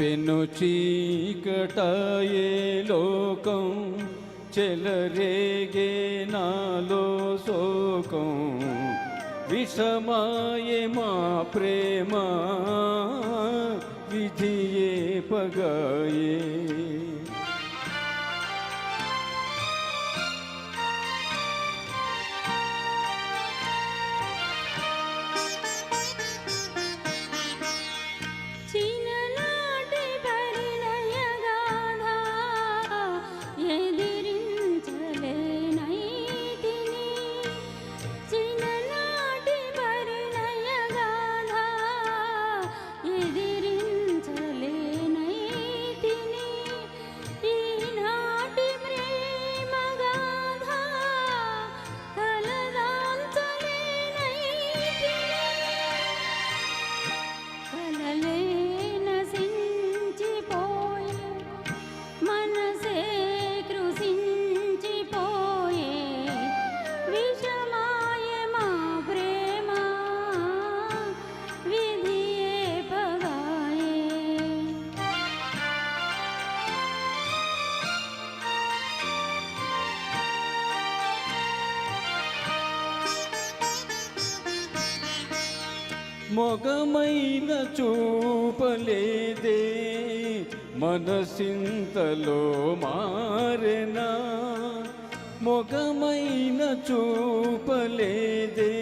పెను చీకటాయే లోకం చెలరేగే నాలో శోకం. విషమాయే మా ప్రేమ విధియే పగాయే. మొగమైన చూపలేదే మనసింతలో మారెనా? మొగమైన చూపలేదే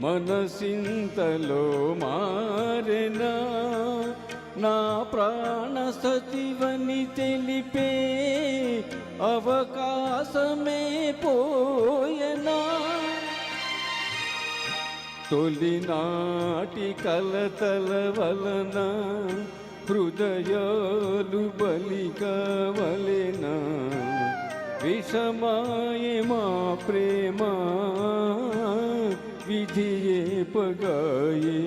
మనసింతలో మారెనా? నా ప్రాణ సచివని తెలిపే అవకాశమే పోయనా? తొలినాటి కలతల వలన హృదయాలు బలికవలెన విషమాయ మా ప్రేమ విధియే పగాయే.